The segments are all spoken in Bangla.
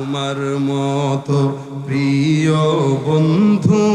তোমার মতো প্রিয় বন্ধু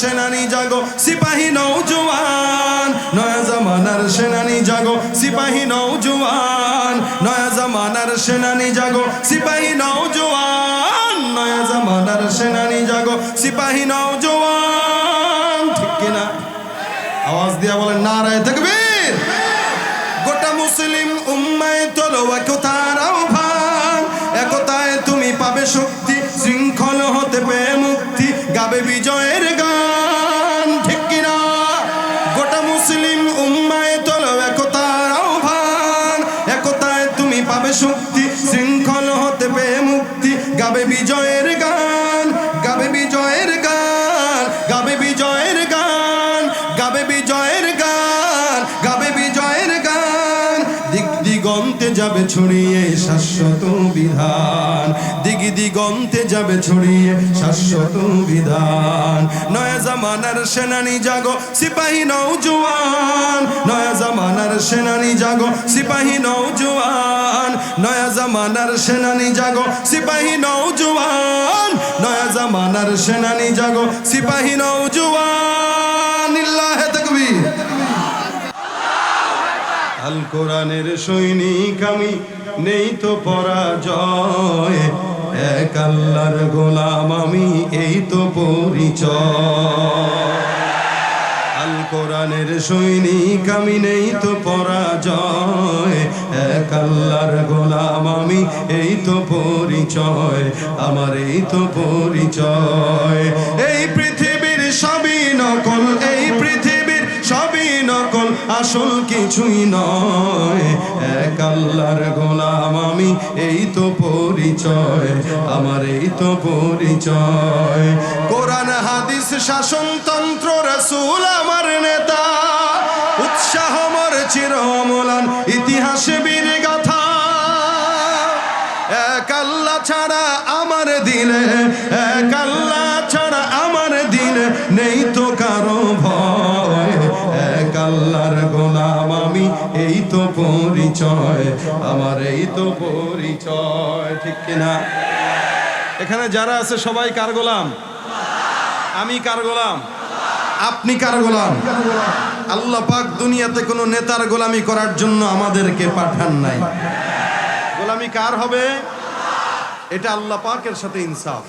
সেনানি জাগো। যাবে ছড়িয়ে শাশ্বত বিধান। দিগ দিগন্তে যাবে ছড়িয়ে শাশ্বত বিধান। নয়া জামানার সেনানি জাগো, সিপাহী নৌজওয়ান নয়া জামানার সেনানি জাগো, সিপাহী নৌজওয়ান নয়া জামানার সেনানি জাগো, সিপাহী নৌজওয়ান নয়া জামানার সেনানি জাগো, সিপাহী নৌজওয়ান ইল্লাহে তাকবীর আল কোরআনের সৈনিক আমি, নেই তো পরাজয়। এক আল্লাহর গোলাম আমি, এই তো পরিচয়। আল কোরআনের সৈনিক আমি, নেই তো পরাজয়। এক আল্লাহর গোলাম আমি, এই তো পরিচয়। আমার এই তো পরিচয়। এই পৃথিবীর সবই নকল আসল কিছুই নয়। এক আল্লাহর গোলাম আমি, এই তো পরিচয়। আমার এই তো পরিচয়। কোরআন, হাদিস, শাসনতন্ত্র, রসুল, আমার নেতা। উৎসাহ মর চিরমলান ইতিহাসে বীর গাথা এক আল্লাহ ছাড়া আমার দিলে, এক আল্লাহ পরিচয়, আমার এই তো পরিচয়, ঠিক কিনা? এখানে যারা আছে, সবাই কার গোলাম? আমি কার গোলাম? আপনি কার গোলাম? আল্লাহ পাক দুনিয়াতে কোনো নেতার গোলামি করার জন্য আমাদেরকে পাঠান নাই। গোলামি কার হবে? এটা আল্লাহ পাকের সাথে ইনসাফ।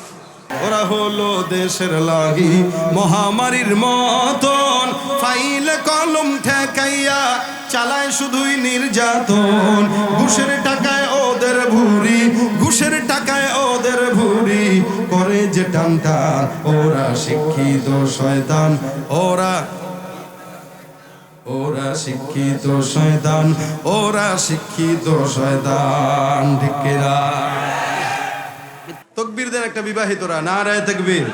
ওরা হলো দেশের লাগি মহামারীর মতন। ফাইল, কলম ঠেকাইয়া চালায় শুধুই নির্যাতন। ঘুষের টাকায় ওদের ভুরি ঘুষের টাকায় ওদের ভুরি করে যে টান টান ওরা শিক্ষিত শয়তান। ওরা ওরা শিক্ষিত শয়তান। ওরা শিক্ষিত শয়তান, ঠিক তকবীরদের একটা বিবাহিতরা না রায় তকবীর।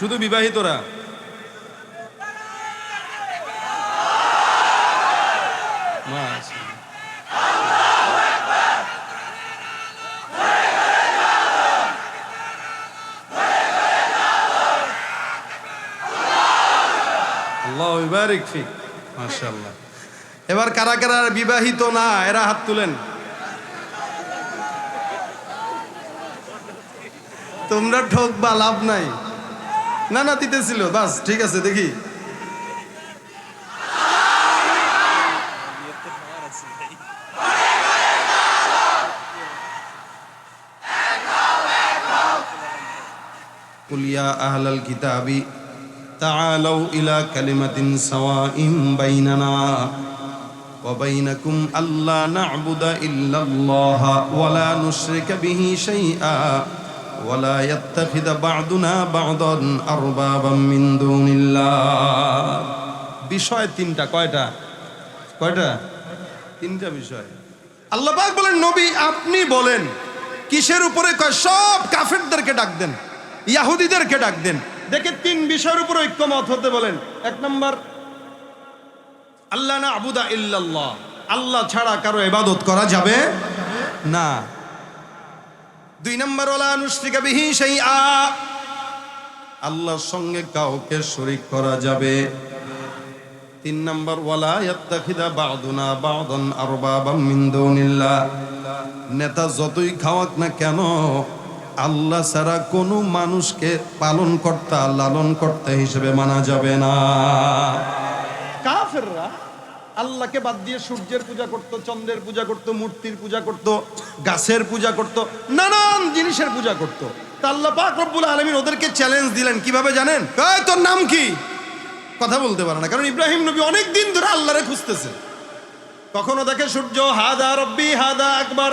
শুধু বিবাহিতরা। তারিখ ঠিক মাশাল্লাহ এবার কারা কারা বিবাহিত না, এরা হাত তুলেন। তোমরা ঠকবা, লাভ নাই। না না, দিতেছিল, বাস, ঠিক আছে, দেখি। কুলিয়া আহলাল কিতাবি تعالوا إلى كلمة سواء بيننا وبينكم ألا نعبد إلا الله ولا نشرك به شيئا ولا يتخذ بعضنا بعضا أربابا من دون الله বিষয় তিনটা কয়টা কয়টা তিনটা বিষয় আল্লাহ পাক বলেন নবী আপনি বলেন কিসের উপরে কয় সব কাফেরদেরকে ডাক দেন ইয়াহুদিদেরকে ডাক দেন দেখে তিন বিষয়ের উপর ঐক্যমত হতে বলেন। এক নম্বর আল্লাহ না আবুদা ইল্লাল্লাহ। আল্লাহ ছাড়া কারও ইবাদত করা যাবে না। দুই নম্বর ওলা নুষ্টিকা বিহি সেই আল্লাহর সঙ্গে কাউকে শরিক করা যাবে। তিন নম্বর, ওয়ালা ইয়াত্তাখিদা বা'দুনা বা'দান আরবাবাম মিন দুনিল্লাহ। নেতা যতই খাওয়াক না কেন আল্লাহ ছাড়া কোনো মানুষকে পালন কর্তা লালন কর্তা হিসেবে মানা যাবে না। কাফেররা আল্লাহকে বাদ দিয়ে সূর্যের পূজা করত, চন্দ্রের পূজা করত, মূর্তির পূজা করত, গাছের পূজা করত, নানান জিনিসের পূজা করত। আল্লাহ পাক রব্বুল আলমিন ওদেরকে চ্যালেঞ্জ দিলেন, কীভাবে জানেন? তোর নাম কি? কথা বলতে পারে না, কারণ ইব্রাহিম নবী অনেক দিন ধরে আল্লাহরে খুঁজতেছে। কখনো দেখে সূর্য, হাদা রব্বি, হাদা আকবার।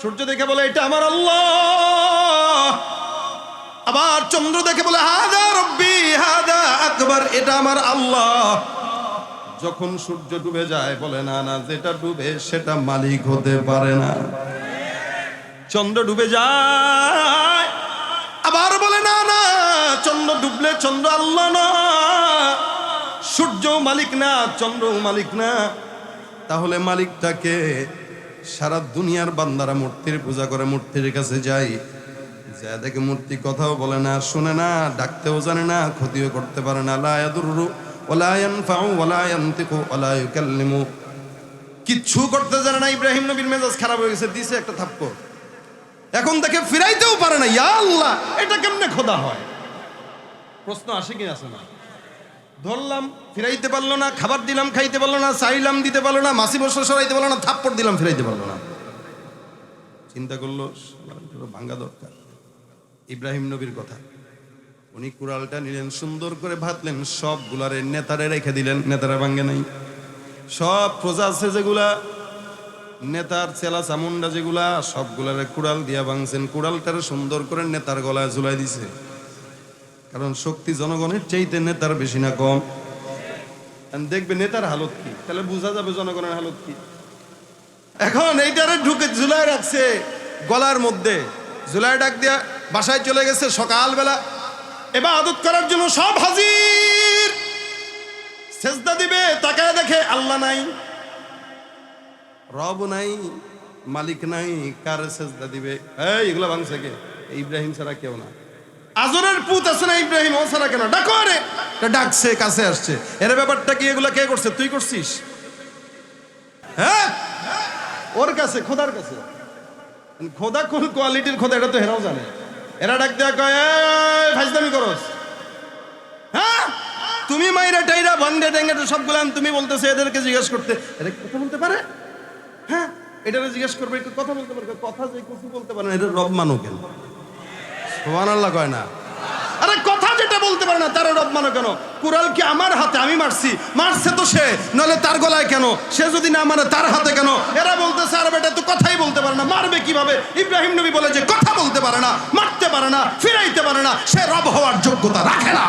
সূর্য দেখে বলে, এটা আমার আল্লাহ। আবার চন্দ্র দেখে বলে, হাদা রব্বি, হাদা আকবার, এটা আমার আল্লাহ। যখন সূর্য ডুবে যায়, বলে, না না, যেটা ডুবে সেটা মালিক হতে পারে না। চন্দ্র ডুবে যায়, আবার বলে, না না, চন্দ্র ডুবলে চন্দ্র আল্লাহ না। সূর্য মালিক না চন্দ্র মালিক না। তাহলে মালিকটাকে সারা দুনিয়ার বান্দারা মূর্তির পূজা করে, মূর্তির কাছে যায় যা দেখে মূর্তি কথাও বলে না, শুনে না, ডাকতেও জানে না, ক্ষতিও করতে পারে না। লা ইয়াদুররু ওয়ালা ইয়ানফাউ ওয়ালা ইয়ানতিকু ওয়ালা ইউকাল্লিমু। কিচ্ছু করতে জানে না, ইব্রাহিম নবীর মেজাজ খারাপ হয়ে গেছে, দিছে একটা থাপ্পড়। এখন তাকে ফিরাইতেও পারে না, ইয়া আল্লাহ, এটা কেমনে খোদা হয়? প্রশ্ন আসে কি, আসে না? ধরলাম, ফিরাইতে পারল না, খাবার দিলাম, খাইতে পারল না, চাইলাম, দিতে পারল না মাসি বসে সরাইতে পারল না, থাপ্পড় দিলাম, ফিরাইতে পারল না। চিন্তা করল ভাঙ্গা দরকার। ইব্রাহিম নবীর কথা। উনি কুড়ালটা নিলেন, সুন্দর করে ভাতলেন সব গুলারে নেতারে রেখে দিলেন, নেতারা ভাঙ্গে নাই। সব প্রজা আছে যেগুলা, নেতার চেলা চামুন্ডা যেগুলা, সবগুলারে কুড়াল দিয়া ভাঙছেন। কুড়ালটারে সুন্দর করে নেতার গলায় ঝুলাই দিছে। কারণ শক্তি জনগণের চাইতে নেতার বেশি না কম। দেখবে নেতার হালত কি? তাহলে বোঝা যাবে জনগণের হালত কি। এখন এইটারে ঢুকে ঝুলাই রাখছে গলার মধ্যে। ঝুলাই ডাক দিয়া বাসায় চলে গেছে সকালবেলা। এবার আদত করার জন্য সব হাজির। সেজদা দিবে, তাকায় দেখে আল্লাহ নাই। রব নাই, মালিক নাই, কার সেজদা দিবে? এই, এগুলো ভাঙছে কে? ইব্রাহিম ছাড়া কেউ না। আজরের পুত আছে না ইব্রাহিম ও ছাড়া কেন? ডাকো রে তা ডাকছে কাছে আসছে। এর ব্যাপারটা কি এগুলা কে করছে? তুই করছিস? হ্যাঁ? ওর কাছে খোদার কাছে। খোদা কোন কোয়ালিটির খোদা এটা তো হেরাও জানে। এরা ডাক দেয়া কয় "এই, ফাজলামি করস। হ্যাঁ? তুমি মাইরা টাইরা বান্দে ডেঙ্গে সবগুলো তুমি বলতেছে এদেরকে জিজ্ঞেস করতে। এরা কথা বলতে পারে? হ্যাঁ? এটারে জিজ্ঞেস করবে একটু কথা বলতে পারবে কথা যে কিছু বলতে পারে না এটা রব মানো কেন? আল্লাহ কয় না। আরে কথা যেটা বলতে পারে না তার রব মানো কেন? কুরাল কি আমার হাতে? আমি মারছি। মারছে তো সে নলে তার গলায় কেন? সে যদি না মানে তার হাতে কেন? এরা বলতেছে, আর বেটা, তো কথাই বলতে পারে না। মারবে কীভাবে? ইব্রাহিম নবী বলে যে, কথা বলতে পারে না, মারতে পারে না, ফিরাইতে পারে না, সে রব হওয়ার যোগ্যতা রাখে না।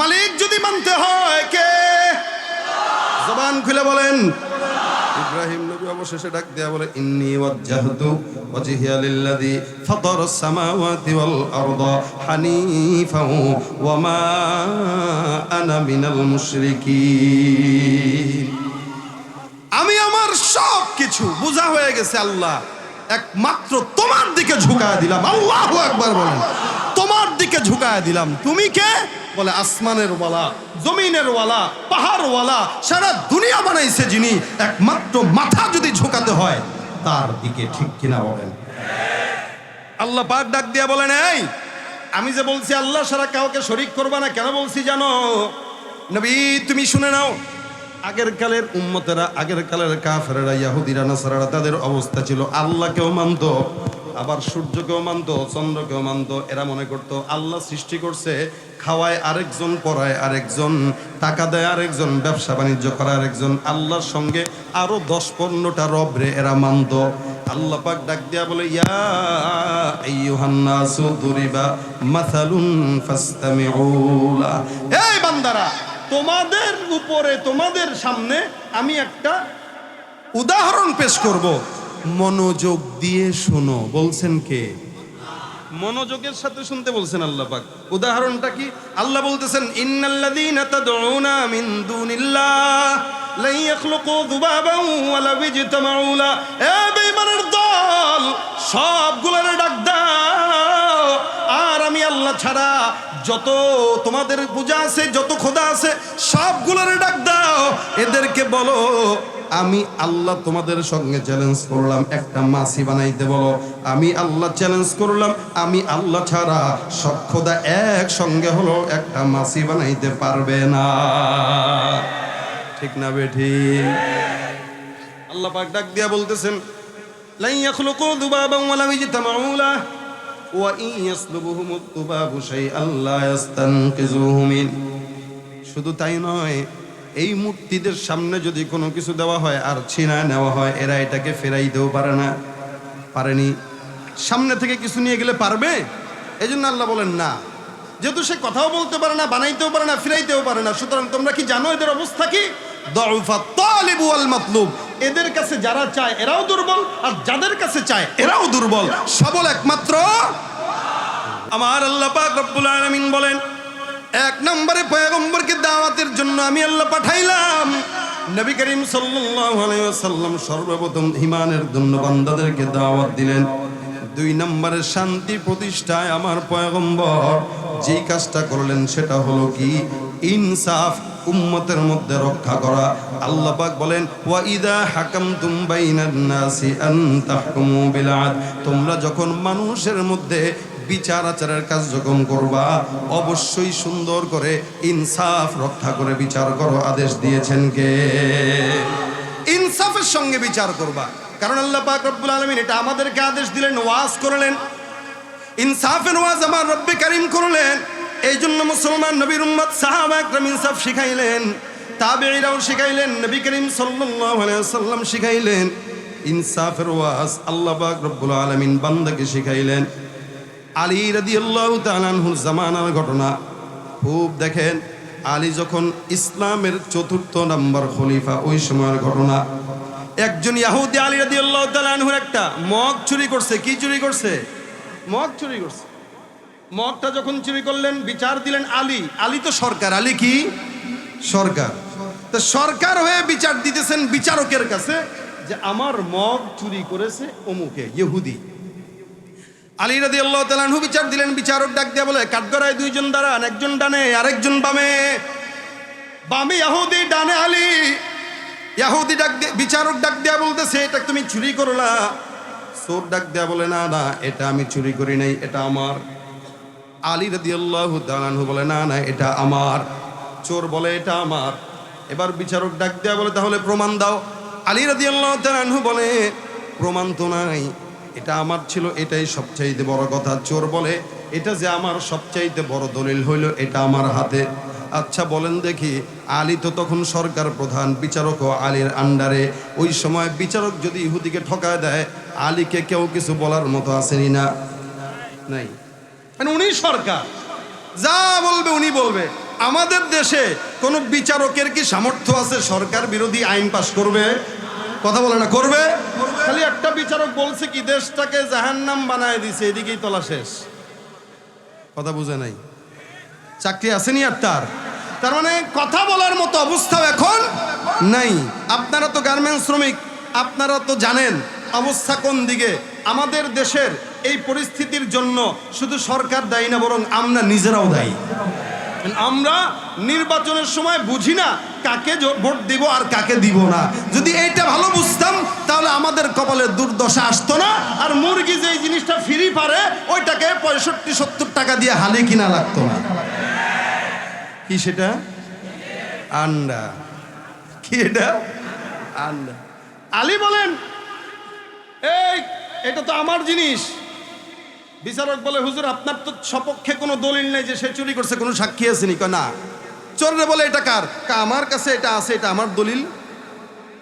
মালিক যদি মানতে হয়, কে? জবান খুলে বলেন। ইব্রাহিম নবী অবশেষে ডাক দেয়া বলে, ইন্নি ওয়াজ্জাহতু ওয়াজহিয়া লিল্লাযী ফাতারাস সামাওয়াতি ওয়াল আরদা হানিফাও ওয়া মা আনা মিনাল মুশরিকিন। আমি আমার সব কিছু বোঝা হয়ে গেছে, আল্লাহ। একমাত্র তোমার দিকে ঝুঁকায় দিলাম। আল্লাহু আকবার বলেন। তোমার দিকে ঝুঁকায় দিলাম। তুমি কে? বলে আসমানের ওয়ালা, জমিনের ওয়ালা, পাহাড় ওয়ালা, সারা দুনিয়া বানাইছে যিনি। একমাত্র মাথা যদি ঝুঁকাতে হয়, তার দিকে ঠিক কিনা বলেন। আল্লাহ পাক ডাক দিয়া বলেন, এই, আমি যে বলছি আল্লাহ সারা কাউকে শরিক করবা না, কেন বলছি জানো? নবী, তুমি শুনে নাও, আগের কালের উম্মতেরা, আগের কালের কাফেরেরা, ইয়াহুদিরা, নাসারারা, তাদের অবস্থা ছিল আল্লাহকেও মানত। আবার সূর্যকেও মানত, চন্দ্রকেও মানত, এরা মনে করতো, আল্লাহ সৃষ্টি করছে, খাওয়ায় আরেকজন, পড়ায় আরেকজন, টাকা দেয় আরেকজন, ব্যবসা বাণিজ্য করে আরেকজন, আল্লাহর সঙ্গে আরও দশ পনেরোটা রবরে এরা মানত। আল্লাহ পাক ডাক দিয়া বলে, ইয়া এই বান্দারা, তোমাদের উপরে, তোমাদের সামনে আমি একটা উদাহরণ পেশ করব। মনোযোগ দিয়ে শোনো। বলছেন কে? মনোযোগের সাথে শুনতে বলছেন আল্লাহ পাক। উদাহরণটা কি? আল্লাহ বলতেছেন, ইন্নাল্লাযীনা তাদউনা মিন দুনিল্লাহ লা ইয়াখলুকু যুবাবান ওয়ালা বিজতামাউ লা এ বেঈমানের দল, সবগুলোরে ডাক দাও। আর আমি আল্লাহ ছাড়া যত তোমাদের পূজা আছে, যত খোদা আছে, সবগুলোরে ডাক দাও। এদেরকে বলো, আমি আল্লাহ তোমাদের সঙ্গে চ্যালেঞ্জ করলাম, একটা মাসি বানাইতে বলো। আমি আল্লাহ চ্যালেঞ্জ করলাম, আমি আল্লাহ ছাড়া সব খোদা একসঙ্গে হলো একটা মাসি বানাইতে পারবে না। ঠিক না বেঠি? আল্লাহ পাক ডাক দিয়া বলতেছেন লাই ইয়াখলুকু দুবাবান ওয়া লাম ইয়াজতামাউ লা ওয়া ইন ইয়াসলুবুহুম আত-তুবাবু শাইআন শুধু তাই নয় এই মূর্তিদের সামনে যদি কোনো কিছু দেওয়া হয় আর ছিনায় নেওয়া হয়, এরা এটাকে ফেরাইতেও পারে না, পারেনি। সামনে থেকে কিছু নিয়ে গেলে পারবে? এই জন্য আল্লাহ বলেন, না। যেহেতু সে কথাও বলতে পারে না, বানাইতেও পারে না, ফিরাইতেও পারে না, সুতরাং তোমরা কি জানো এদের অবস্থা কি? এদের কাছে যারা চায় এরাও দুর্বল, আর যাদের কাছে চায় এরাও দুর্বল। সবল একমাত্র আমার আল্লাহ রব্বুল বলেন এক নম্বরে পয়গম্বরকে দাওয়াতের জন্য আমি আল্লাহ পাঠাইলাম। নবী করিম ওয়াসাল্লাম সর্বপ্রথম ইমানের জন্য বান্দাদেরকে দাওয়াত দিলেন। দুই নম্বরে শান্তি প্রতিষ্ঠায় আমার পয়গম্বর যেই কাজটা করলেন সেটা হলো কি? ইনসাফ, উম্মতের মধ্যে রক্ষা করা। আল্লাহ পাক বলেন, ওয়া ইদা হাকামতুম বাইনান নাসি আন তাহকুমু বিল তোমরা যখন মানুষের মধ্যে বিচার আচারের যখন করবা, অবশ্যই সুন্দর করে ইনসাফ রক্ষা করে বিচার করো, আদেশ দিয়েছেন কে? ইনসাফের সঙ্গে বিচার করবা। কারণ আল্লাহ পাক রব্বুল আলামিন এটা আমাদেরকে আদেশ দিলেন, ওয়াজ করলেন। ইনসাফের ওয়াজ আমার রব্বে কারিম করলেন। এই জন্য মুসলমান নবীর উম্মত সাহাবা একরাম ইনসাফ শিখাইলেন। তাবেঈরাও শিখাইলেন, নবী করিম সাল্লাল্লাহু আলাইহি ওয়াসাল্লাম শিখাইলেন। ইনসাফের ওয়াজ আল্লাহ পাক রব্বুল আলামিন বান্দাকে শিখাইলেন। আলী রাদিয়াল্লাহু তাআলা আনহুর জামানার ঘটনা। খুব দেখেন, আলী যখন ইসলামের চতুর্থ নম্বর খলিফা, ওই সময়ের ঘটনা। একজন ইয়াহুদি আলী রাদিয়াল্লাহু তাআলা আনহুর একটা মগ চুরি করছে। কি চুরি করছে? মগ চুরি করছে। মগটা যখন চুরি করলেন, বিচার দিলেন আলী। আলী তো সরকার। আলী কি? সরকার। তো সরকার হয়ে বিচার দিতেছেন বিচারকের কাছে যে, আমার মগ চুরি করেছে অমুকে, ইহুদি। আলী রাদি আল্লাহ তালানহু বিচার দিলেন, বিচারক ডাক দিয়া বলে, কাঠগড়ায় দুইজন দাঁড়ান, একজন ডানে, আরেকজন বামে। বামে ইয়াহুদি, ডানে আলী। ইয়াহুদি ডাক বিচারক ডাক দিয়া বলতেছে, এটা তুমি চুরি করলা। চোর ডাক দেয়া বলে, না না, এটা আমি চুরি করি নাই, এটা আমার। আলী রাদি আল্লাহ তালানহু বলে, না না, এটা আমার। চোর বলে, এটা আমার। এবার বিচারক ডাক দেয়া বলে, তাহলে প্রমাণ দাও। আলী রাদি আল্লাহ তালানহু বলে, প্রমাণ তো নাই। এটা আমার ছিল, এটাই সবচাইতে বড় কথা। চোর বলে, এটা যে আমার সবচাইতে বড় দলিল হইল, এটা আমার হাতে। আচ্ছা বলেন দেখি, আলী তো তখন সরকার প্রধান, বিচারক ও আলীর আন্ডারে। ওই সময় বিচারক যদি ইহুদিকে ঠকায় দেয়, আলীকে কেউ কিছু বলার মতো আসেনি না। নাই। মানে উনি সরকার। যা বলবে উনি বলবে। আমাদের দেশে কোনো বিচারকের কি সামর্থ্য আছে? সরকার বিরোধী আইন পাশ করবে? কথা বলে না, করবে? খালি একটা বিচারক বলছে কি, দেশটাকে জাহান্নাম বানায় দিছে, এদিকেই তলা শেষ। কথা বুঝে নাই? চাকরি আসেনি আর তার? তার মানে কথা বলার মতো অবস্থাও এখন নাই। আপনারা তো গার্মেন্টস শ্রমিক, আপনারা তো জানেন অবস্থা কোন দিকে। আমাদের দেশের এই পরিস্থিতির জন্য শুধু সরকার দায়ী না, বরং আমরা নিজেরাও দায়ী। আমরা নির্বাচনের সময় বুঝি না কাকে ভোট দিব আর কাকে দিব না। যদি এইটা ভালো বুঝতাম, তাহলে আমাদের কপালে দুর্দশা আসতো না। আর মুরগি যে জিনিসটা ফ্রি পারে, ওইটাকে পঁয়ষট্টি, সত্তর টাকা দিয়ে হালে কিনা লাগতো না। কি সেটা? আন্ডা। কি এটা? আন্ডা। আলী বলেন, এই, এটা তো আমার জিনিস। বিচারক বলে, হুজুর, আপনার তো সপক্ষে কোনো দলিল নেই যে সে চুরি করছে, কোনো সাক্ষী আসেনি কয়, না। চোরে বলে, এটা কার? আমার কাছে এটা আছে, এটা আমার দলিল।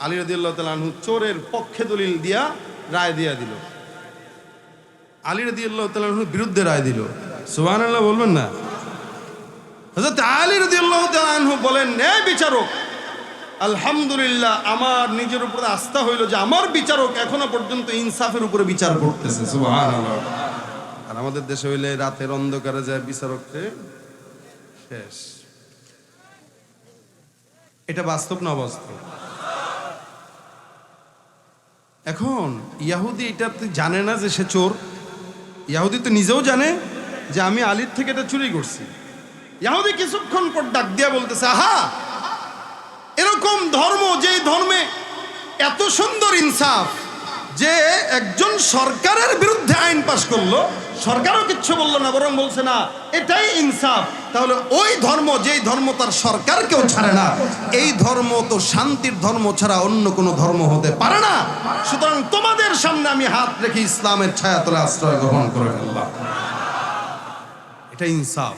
আলী রদিয়াল্লাহ তালু চোরের পক্ষে দলিল দিয়া রায় দিয়া দিল। আলী রদিয়াল্লাহ তালুর বিরুদ্ধে রায় দিল। সুবাহ আল্লাহ বলবেন না? হজরত আলী রদিয়াল্লাহ তালু বলেন ন্যায় বিচারক, আলহামদুলিল্লাহ আমার নিজের উপরে আস্থা হইল যে আমার বিচারক এখনও পর্যন্ত ইনসাফের উপরে বিচার করতেছে। সুবহানাল্লাহ। আর আমাদের দেশে হইলে রাতের অন্ধকারে যায় বিচারককে শেষ। এটা বাস্তব না অবাস্তব? এখন, ইয়াহুদি এটা জানে না যে সে চোর। ইয়াহুদি তো নিজেও জানে যে আমি আলির থেকে এটা চুরি করছি। ইয়াহুদি কিছুক্ষণ পর ডাক দিয়া বলতেছে, আহা! এরকম ধর্ম যেই ধর্মে এত সুন্দর ইনসাফ যে একজন সরকারের বিরুদ্ধে আইন পাশ করল, সরকারও কিচ্ছু বলল না, বরং বলছে, না, এটাই ইনসাফ। তাহলে ওই ধর্ম, যেই ধর্ম তার সরকারকেও ছাড়ে না। এই ধর্ম তো শান্তির ধর্ম ছাড়া অন্য কোনো ধর্ম হতে পারে না। সুতরাং তোমাদের সামনে আমি হাত রেখে ইসলামের ছায়া ছায়াতলে আশ্রয় গ্রহণ করে ফেললাম। এটা ইনসাফ।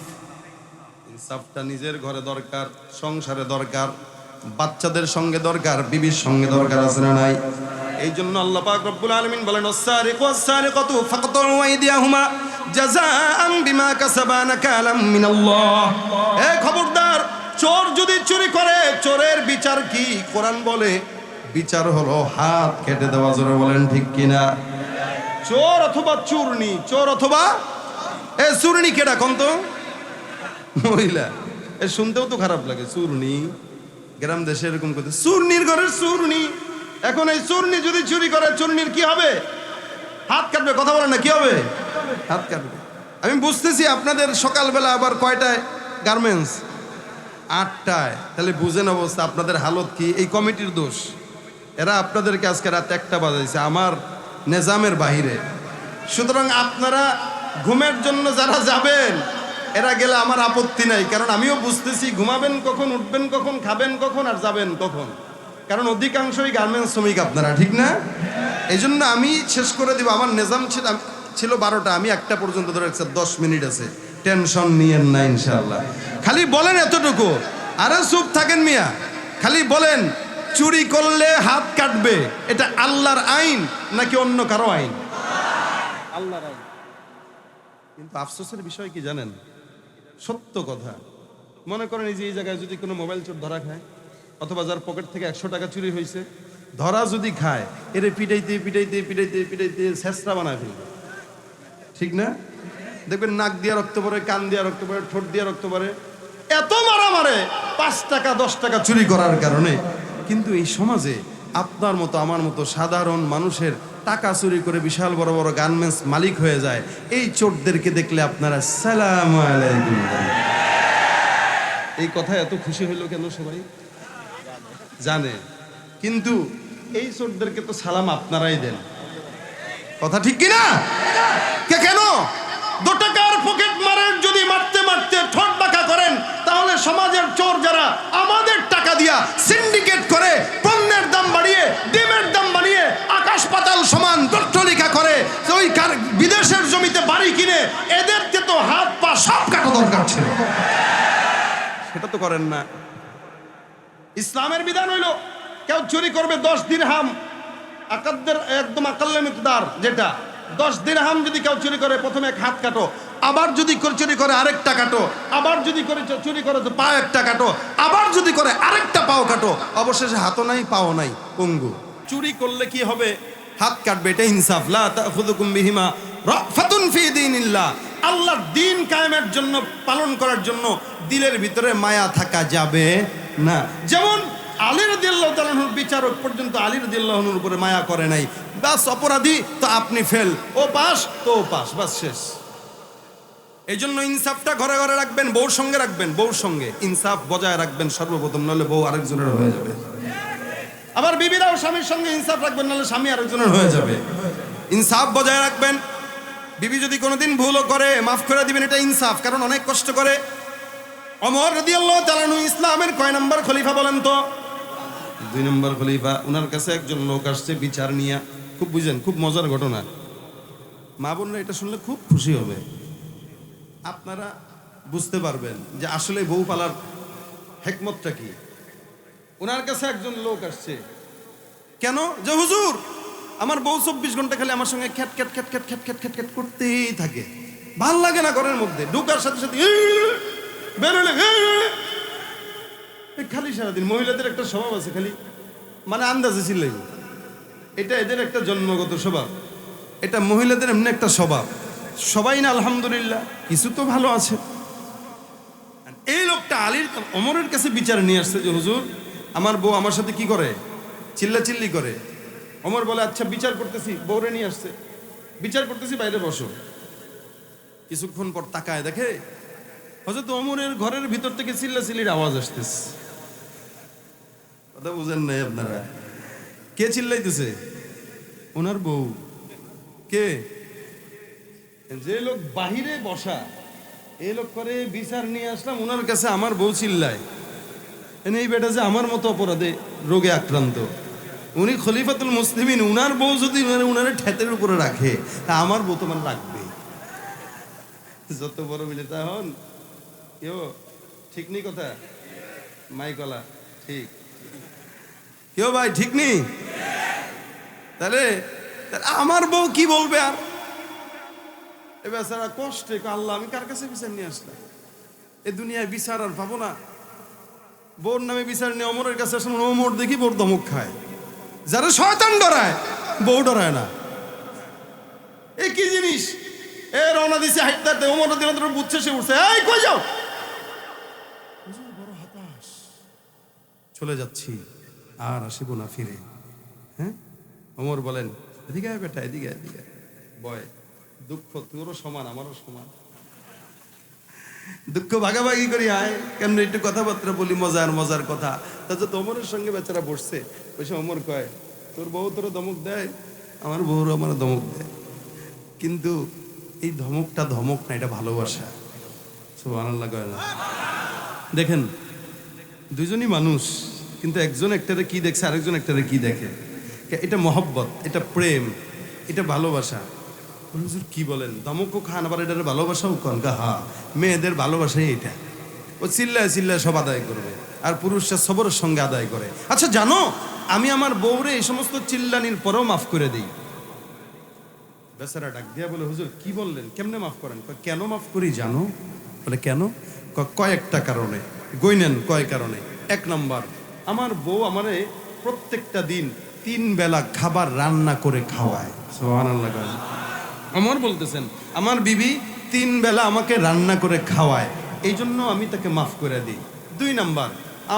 ইনসাফটা নিজের ঘরে দরকার, সংসারে দরকার। বাচ্চাদের সঙ্গে দরকার, বিবির সঙ্গে দরকার আছে না নাই? এই জন্য আল্লাহ পাক রব্বুল আলামিন বলেন ওয়াস-সারিকু ওয়াস-সারিকাতু ফাকতু আইদিয়াহুমা জাযাআন বিমা কাসাবা নাকালাম মিনাল্লাহ। এ খবরদার, চোর যদি চুরি করে, চোরের বিচার কি? কোরআন বলে, বিচার হলো হাত কেটে দেওয়া, জোরে বলেন ঠিক কিনা? চোর অথবা চূর্ণি, চোর অথবা, এ চূর্ণি কেডা তো? মহিলা। এ শুনতেও তো খারাপ লাগে, চূর্ণি। গ্রাম দেশে এরকম করতে চূর্ণির ঘরের চূর্ণি। এখন এই চূর্ণি যদি চুরি করে, চূর্ণির কি হবে? হাত কাটবে, কথা বলেন না, কি হবে? হাত কাটবে। আমি বুঝতেছি আপনাদের সকালবেলা আবার কয়টায়? গার্মেন্টস। আটটায়। তাহলে বুঝেন অবস্থা, আপনাদের হালত কি? এই কমিটির দোষ। এরা আপনাদেরকে আজকে রাত একটা বাজাইছে, আমার নেজামের বাহিরে। সুতরাং আপনারা ঘুমের জন্য যারা যাবেন এরা গেলে আমার আপত্তি নাই কারণ আমিও বুঝতেছি ঘুমাবেন কখন উঠবেন কখন খাবেন কখন আর যাবেন কখন। কারণ অধিকাংশই গার্মেন্টস শ্রমিক আপনারা ঠিক না? এই জন্য আমি শেষ করে দিব আমার নিজাম ছিল ছিল বারোটা আমি একটা পর্যন্ত ধরে রাখছি দশ মিনিট আছে। টেনশন নিয়েন না ইনশাল্লাহ খালি বলেন এতটুকু। আরে চুপ থাকেন মিয়া। খালি বলেন চুরি করলে হাত কাটবে এটা আল্লাহর আইন নাকি অন্য কারও আইন? আল্লাহর আইন। কিন্তু আফসোসের বিষয় কি জানেন? সত্য কথা। মনে করেন যে এই জায়গায় যদি কোনো মোবাইল চোর ধরা খায়, অথবা যার পকেট থেকে একশো টাকা চুরি হয়েছে, ধরা যদি খায়, এরে পিটাইতে পিটাইতে পিটাইতে পিটাইতে শেষরা বানায় ফেলবে। ঠিক না? দেখবেন নাক দিয়া রক্ত পড়ে, কান দিয়া রক্ত পড়ে, ঠোঁট দিয়া রক্ত পড়ে, এত মারা মারে পাঁচ টাকা, দশ টাকা চুরি করার কারণে। কিন্তু এই সমাজে আপনার মতো, আমার মতো সাধারণ মানুষের টাকা চুরি করে বিশাল বড় বড় গার্মেন্টস মালিক হয়ে যায়, এই চোরদেরকে দেখলে আপনারা সালাম আলাইকুম। এই কথা এত খুশি হইল কেন সবাই? জানে। কিন্তু এই চোরদেরকে তো সালাম আপনারাই দেন। কথা ঠিক কিনা কেন? দু টাকার পকেট মারেন যদি মারতে মারতে ঠোঁট বাঁকা করেন, তাহলে সমাজের চোর যারা আমাদের টাকা দিয়া সিন্ডিকেট করে বিদেশের জমিতে বাড়ি কিনে এদেরকে তো হাত পা সব কাটা দরকার ছিল। সেটা তো করেন না। ইসলামের বিধান হইল, কেউ চুরি করবে দশ দিন হাম একদম আকাল্লে মিকদার যেটা। দশ দিন হাম যদি কেউ চুরি করে, প্রথমে এক হাত কাটো। আবার যদি চুরি করে, আরেকটা কাটো। আবার যদি করে চুরি করে পা একটা কাটো। আবার যদি করে, আরেকটা পাও কাটো। অবশেষে হাতও নাই, পাও নাই, পঙ্গু। চুরি করলে কি হবে? হাত কাটবে, এটা ইনসাফ। লা ফি দিন কায়েমের জন্য, পালন করার জন্য দিলের ভিতরে মায়া থাকা যাবে না। যেমন আলী রদিয়াল্লাহ তালাহুর বিচারক পর্যন্ত আলী রদিয়াল্লাহনুর উপরে মায়া করে নাই। বাস অপরাধী, তো আপনি ফেল। ও পাস, তো ও পাস, বাস শেষ। এই জন্য ইনসাফটা ঘরে ঘরে রাখবেন, বউর সঙ্গে রাখবেন, বউর সঙ্গে। ইনসাফ বজায় রাখবেন সর্বপ্রথম নাহলে বউ আরেকজনের হয়ে যাবে। আবার বিবিরাও স্বামীর সঙ্গে ইনসাফ রাখবেন, নাহলে স্বামী আরেকজনের হয়ে যাবে। ইনসাফ বজায় রাখবেন। বিবি যদি কোনোদিন ভুলও করে, মাফ করে দিবেন, এটা ইনসাফ, কারণ অনেক কষ্ট করে। অমর রদি আল্লাহ তালানু ইসলামের কয় নম্বর খলিফা বলেন তো? দুই নম্বর খলিফা ওনার কাছে একজন লোক আসছে বিচার নিয়ে। খুব বুঝেন, খুব মজার ঘটনা। মা বোনরা এটা শুনলে খুব খুশি হবে। আপনারা বুঝতে পারবেন যে আসলে বউ পালার হেকমতটা কি? ওনার কাছে একজন লোক আসছে। কেন? যে, হুজুর, আমার বউ চব্বিশ ঘণ্টা খালি আমার সঙ্গে খ্যাট খ্যাট খ্যাট খ্যাট খ্যাট খ্যাট খ্যাট খ্যাট করতেই থাকে। ভালো লাগে না ঘরের মধ্যে। ঢুকার সাথে সাথে বেরোলে খালি সারাদিন মহিলাদের একটা স্বভাব আছে খালি মানে আন্দাজে ছিলেন এটা এদের একটা জন্মগত স্বভাব। এটা মহিলাদের এমনি একটা স্বভাব। সবাই না আলহামদুলিল্লাহ, কিছু তো ভালো আছে। এই লোকটা আলীর, অমরের কাছে বিচার নিয়ে আসছে যে, হুজুর আমার বউ আমার সাথে কি করে? চিল্লা চিল্লি করে। অমর বলে আচ্ছা বিচার করতেছি, বউরে নিয়ে আসছে। বিচার করতেছি, বাইরে বসো। কিছুক্ষণ পর তাকায় দেখে হয়তো অমরের ঘরের ভিতর থেকে চিল্লা চিল্লির আওয়াজ আসতেছে। কথা বুঝেন নাই আপনারা। কে চিল্লাইতেছে? ওনার বউ। কে? যে লোক বাহিরে বসা এই লোক করে বিচার নিয়ে আসলাম, ওনার কাছে আমার বউ চিল্লায়। এই বেটা যে আমার মতো অপরাধে রোগে আক্রান্ত। উনি খলিফাতুল মুসলিমিন, উনার বউ যদি উনার ঠেতের উপরে রাখে, তা আমার বউ তোমার রাখবে যত বড় মিলে তা হন। কেউ ঠিক নেই কথা? মাইকলা ঠিক। কেউ ভাই, ঠিক নেই? তাহলে আমার বউ কি বলবে আর? এবার বেচারা কষ্টে আল্লাহ, আমি কার কাছে বিচার নিয়ে আসলাম? এ দুনিয়ায় বিচার আর পাবো না। বোর নামে বিচার নিয়ে অমরের কাছে আসলাম অমর দেখি বোর ধমক খায়। যারা শয়তান ডরায় বউ ডরায় না। এ কি জিনিস? এ রওনা দিছে হাইটতে অমর দিন বুঝছে সে উঠছে এই কই যাও? বড় হতাশ। চলে যাচ্ছি আর আসিব না ফিরে। হ্যাঁ? অমর বলেন এদিকে আয় বেটা এদিকে এদিকে। বয় দুঃখ তোরও সমান আমারও সমান। দুঃখ ভাগাভাগি করি আয়। কেমন একটু কথাবার্তা বলি, মজার মজার কথা। তা তো অমরের সঙ্গে বেচারা বসছে। বসে অমর কয়, তোর বউ তোর ধমক দেয়? আমার বউর আমার ধমক দেয়। কিন্তু এই ধমকটা ধমক না, এটা ভালোবাসা। সুবহানাল্লাহ কয় না। দেখেন, দুজনই মানুষ, কিন্তু একজন একটারে কি দেখছে, আরেকজন একটারে কি দেখে? এটা মহব্বত, এটা প্রেম, এটা ভালোবাসা। হুজুর কি বলেন? ধমকও খান আবার এটার ভালোবাসাও কন? হা মেয়েদের ভালোবাসাই এটা। ও চিল্লায় চিল্লায় সব আদায় করবে আর পুরুষরা সবরের সঙ্গে আদায় করে। আচ্ছা জানো আমি আমার বউরে এই সমস্ত চিল্লানির পরেও মাফ করে দিই। বেচারা ডাক দিয়া বলে হুজুর কি বললেন? কেমনে মাফ করেন? কেন মাফ করি জানো? বলে কেন? কয়, কয়েকটা কারণে গইনেন কয় কারণে। এক নম্বর আমার বউ আমারে প্রত্যেকটা দিন তিন বেলা খাবার রান্না করে খাওয়ায়। কয়। আমার বলতেছেন, আমার বিবি তিন বেলা আমাকে রান্না করে খাওয়ায় এই জন্য আমি তাকে মাফ করে দিই। দুই নাম্বার,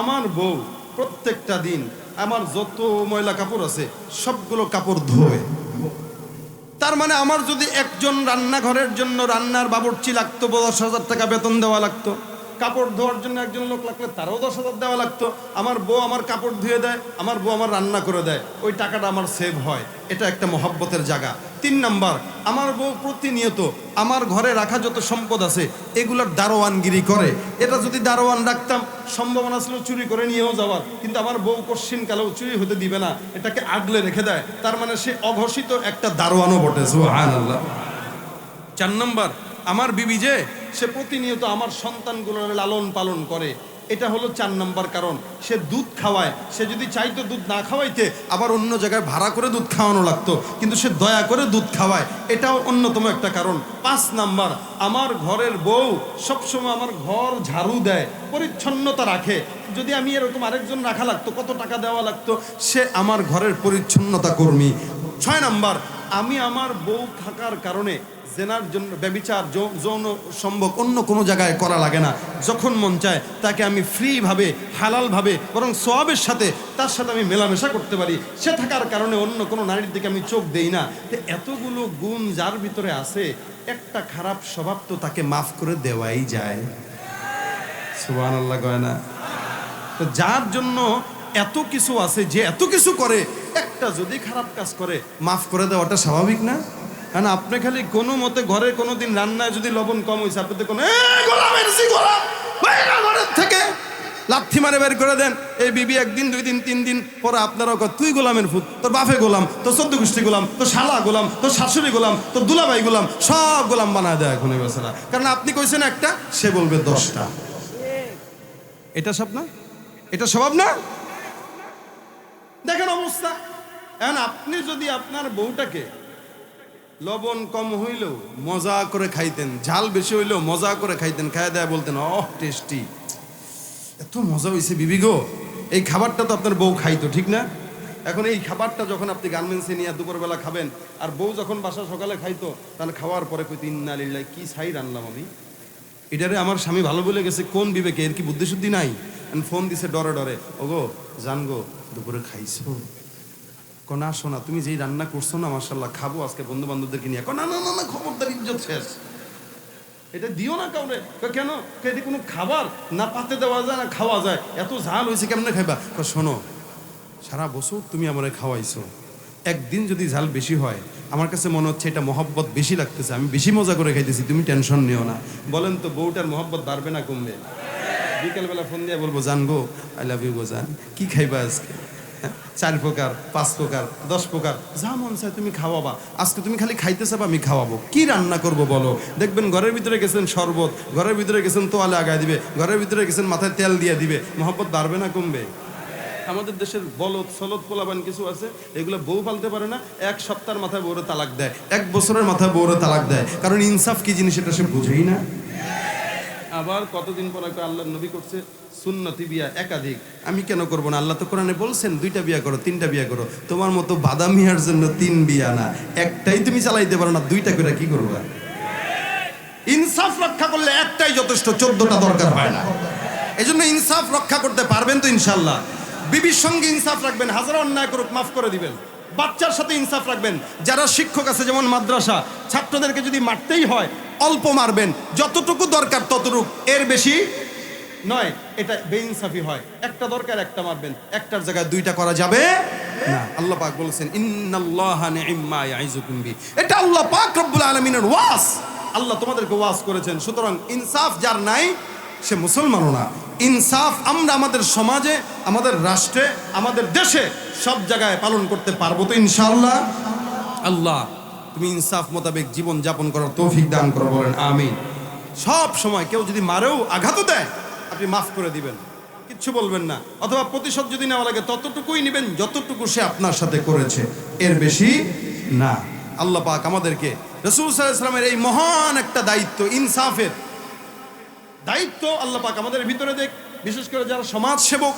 আমার বউ প্রত্যেকটা দিন আমার যত ময়লা কাপড় আছে, সবগুলো কাপড় ধোয়। তার মানে আমার যদি একজন রান্নাঘরের জন্য রান্নার বাবুর্চি লাগতো দশ হাজার টাকা বেতন দেওয়া লাগতো। কাপড় ধোয়ার জন্য একজন লোক লাগলে তারও দশ হাজার দেওয়া লাগতো। আমার বউ আমার কাপড় ধুয়ে দেয়, আমার বউ আমার রান্না করে দেয়। ওই টাকাটা আমার সেভ হয়। এটা একটা মহাব্বতের জায়গা। তিন নাম্বার, আমার বউ প্রতিনিয়ত আমার ঘরে রাখা যত সম্পদ আছে, এগুলোর দারোয়ানগিরি করে। এটা যদি দারোয়ান রাখতাম, সম্ভাবনা ছিল চুরি করে নিয়েও যাওয়ার। কিন্তু আমার বউ কশ্চিন কালেও চুরি হতে দিবে না। এটাকে আগলে রেখে দেয়। তার মানে সে অঘোষিত একটা দারোয়ানও বটে চার নম্বর, আমার বিবি যে সে প্রতিনিয়ত আমার সন্তানগুলোর লালন পালন করে। এটা হলো চার নম্বর কারণ। সে দুধ খাওয়ায়। সে যদি চাইতো দুধ না খাওয়াইতে, আবার অন্য জায়গায় ভাড়া করে দুধ খাওয়ানো লাগতো। কিন্তু সে দয়া করে দুধ খাওয়ায়। এটাও অন্যতম একটা কারণ। পাঁচ নাম্বার, আমার ঘরের বউ সবসময় আমার ঘর ঝাড়ু দেয়, পরিচ্ছন্নতা রাখে। যদি আমি এরকম আরেকজন রাখা লাগতো, কত টাকা দেওয়া লাগতো, সে আমার ঘরের পরিচ্ছন্নতা কর্মী। ছয় নাম্বার, আমি আমার বউ থাকার কারণে জেনার জন্য ব্যবিচার যৌন সম্ভব অন্য কোনো জায়গায় করা লাগে না। যখন মন চায় তাকে আমি ফ্রিভাবে, হালালভাবে, বরং সোয়াবের সাথে, তার সাথে আমি মেলামেশা করতে পারি। সে থাকার কারণে অন্য কোনো নারীর দিকে আমি চোখ দেই না। তো এতগুলো গুণ যার ভিতরে আছে, একটা খারাপ স্বভাব তো তাকে মাফ করে দেওয়াই যায়। সুবাহ আল্লাহ না। তো যার জন্য এত কিছু আছে, যে এত কিছু করে, একটা যদি খারাপ কাজ করে, মাফ করে দেওয়াটা স্বাভাবিক না? কারণ আপনি খালি কোনো মতে ঘরে কোনো দিন রান্নায় যদি লবণ কম হয়েছে আপনি কোনো "এই গোলাম এনেছি গোলাম! বাইরে ঘরের থেকে! লাথি মারে বের করে দেন। এই বিবি একদিন দুই দিন তিন দিন পরে আপনারাও কয়, তুই গোলামের ফুট তোর বাপে গোলাম তোর চোদ্দ গোষ্ঠী গোলাম তোর শালা গোলাম তোর শাশুড়ি গোলাম তোর দুলাভাই গোলাম সব গোলাম বানায় দেয় এখন এই বেচারা কারণ আপনি কইছেন একটা সে বলবে দশটা। এটা সব না? এটা স্বভাব না? দেখেন অবস্থা। এখন আপনি যদি আপনার বউটাকে লবণ কম হইলেও মজা করে খাইতেন। ঝাল বেশি হইলেও মজা করে খাইতেন। খাইয়া দেয়া বলতেন, অহ, টেস্টি। এত মজা হয়েছে বিবি গো। এই খাবারটা তো আপনার বউ খাইতো, ঠিক না? এখন এই খাবারটা যখন আপনি গার্মেন্টসে নিয়ে দুপুরবেলা খাবেন, আর বউ যখন বাসা সকালে খাইতো, তাহলে খাওয়ার পরে কই তিন না লিল্লাই কি সাইড আনলাম আমি? এটারে আমার স্বামী ভালো বলে গেছে, কোন বিবেকে? এর কি বুদ্ধি শুদ্ধি নাই ফোন দিছে ডরে ডরে, ওগো জান গো দুপুরে খাইছো? কনা শোনা তুমি যেই রান্না করছ না মার্শাল্লাহ খাব আজকে বন্ধু বান্ধবদেরকে নিয়ে। কনা, না না না, খবরদার, ইজ্জত শেষ। এটা দিও না কাউরে। কেন? এটি কোনো খাবার? না পাতে দেওয়া যায়, না খাওয়া যায়। এত ঝাল হয়েছে, কেমনে খাইবা? শোনো, সারা বছর তুমি আমারে খাওয়াইছো। একদিন যদি ঝাল বেশি হয়, আমার কাছে মনে হচ্ছে এটা মহব্বত বেশি লাগতেছে। আমি বেশি মজা করে খাইতেছি, তুমি টেনশন নিও না। বলেন তো, বউটার মহব্বত বাড়বে না কমবে? বিকেলবেলা ফোন দিয়ে বলব, জান গো আই লাভ ইউ গো জান। কি খাইবা আজকে? চার প্রকার, পাঁচ প্রকার, দশ প্রকার। যা মন চায় তুমি খাওয়াবা। আজকে তুমি খালি খাইতে চাবা, আমি খাওয়াবো। কি রান্না করব বলো? দেখবেন ঘরের ভিতরে গেছেন শরবত, ঘরের ভিতরে গেছেন তোয়ালে আগায় দিবে, ঘরের ভিতরে গেছেন মাথায় তেল দিয়ে দিবে। মহব্বত বাড়বে না কমবে? আমাদের দেশের বলদ, সলদ, পোলাবান কিছু আছে, এগুলো বউ পালতে পারে না, এক সপ্তাহের মাথায় বউরে তালাক দেয়। এক বছরের মাথায় বউরে তালাক দেয়। কারণ ইনসাফ কি জিনিস, এটা সে বুঝেই না। আবার কতদিন পর আল্লাহ নবী করছে? সুন্নতি বিয়া একাধিক। আমি কেন করব না? আল্লাহ তো কোরআনে বলছেন, দুইটা বিয়া করো, তিনটা বিয়া করো। তোমার মতো বাদামিয়ার জন্য তিন বিয়া না। একটাই তুমি চালাইতে পারো না, দুইটা করে কি করবা? ইনসাফ রক্ষা করলে একটাই যথেষ্ট, চোদ্দটা দরকার হয় না। এই জন্য ইনসাফ রক্ষা করতে পারবেন তো ইনশাল্লাহ বিবির সঙ্গে ইনসাফ রাখবেন, হাজার অন্যায় করুক, মাফ করে দিবেন। বাচ্চার সাথে ইনসাফ রাখবেন, যারা শিক্ষক আছে, যেমন মাদ্রাসা, ছাত্রদেরকে যদি মারতেই হয়, অল্প মারবেন, যতটুকু দরকার ততটুকু। এর বেশি নয়, এটা বেইনসাফি হয়। একটা দরকার, একটা মারবেন। একটার জায়গায় দুইটা করা যাবে না। আল্লাহ পাক বলেছেন, ইন্নাল্লাহা নি'ম্মা ইয়াইজুকুম বি এটা আল্লাহ পাক রব্বুল আলামিনের ওয়াজ। আল্লাহ তোমাদেরকে ওয়াজ করেছেন, সুতরাং ইনসাফ যার নাই, সে মুসলমানও না। ইনসাফ আমরা আমাদের সমাজে, আমাদের রাষ্ট্রে, আমাদের দেশে সব জায়গায় পালন করতে পারব তো ইনশাআল্লাহ। আল্লাহ, তুমি ইনসাফ মোতাবেক জীবন যাপন করার তৌফিক দান করো, বলেন, আমিন। সব সময় কেউ যদি মারেও আঘাতও দেয় আপনি মাফ করে দিবেন। কিচ্ছু বলবেন না। অথবা প্রতিশোধ যদি নেওয়া লাগে, ততটুকুই নেবেন যতটুকু সে আপনার সাথে করেছে। এর বেশি না। আল্লাহ পাক আমাদেরকে রসুল সাল্লামের এই মহান একটা দায়িত্ব, ইনসাফের দায়িত্ব আল্লাহ পাক আমাদের ভিতরে দেখ। বিশেষ করে যারা সমাজ সেবক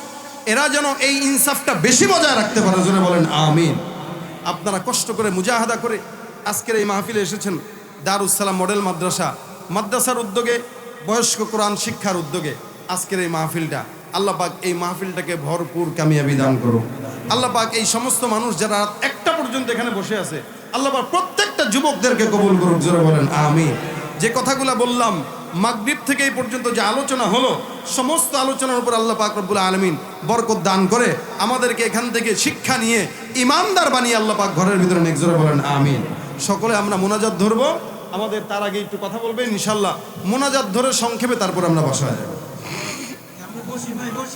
এরা যেন এই ইনসাফটা বেশি বজায় রাখতে পারে। জোরে বলেন, আমিন। আপনারা কষ্ট করে মুজাহাদা করে আজকের এই মাহফিলে এসেছেন। দারুসালাম মডেল মাদ্রাসা। মাদ্রাসার উদ্যোগে, বয়স্ক কোরআন শিক্ষার উদ্যোগে। আজকের এই মাহফিলটা, আল্লাহ পাক এই মাহফিলটাকে ভরপুর কামিয়াবি দান করুন আল্লাহ পাক এই সমস্ত মানুষ যারা রাত একটা পর্যন্ত এখানে বসে আছে, আল্লাহ পাক প্রত্যেকটা যুবকদেরকে কবুল করুক, জোরে বলেন, আমিন। যে কথাগুলো বললাম, মাগরিব থেকে এই পর্যন্ত যে আলোচনা হলো, সমস্ত আলোচনার উপর আল্লাহ পাক রব্বুল আলমিন বরকত দান করে আমাদেরকে এখান থেকে শিক্ষা নিয়ে ইমানদার বানিয়ে আল্লাহ পাক ঘরের ভিতরে নেকজোরে বলেন, আমিন। সকলে আমরা মোনাজাত ধরবো। আমাদের তার আগে একটু কথা বলবেন ইনশাল্লাহ মোনাজাত ধরে সংক্ষেপে তারপর আমরা বাসায় যাব। 恭喜恭喜！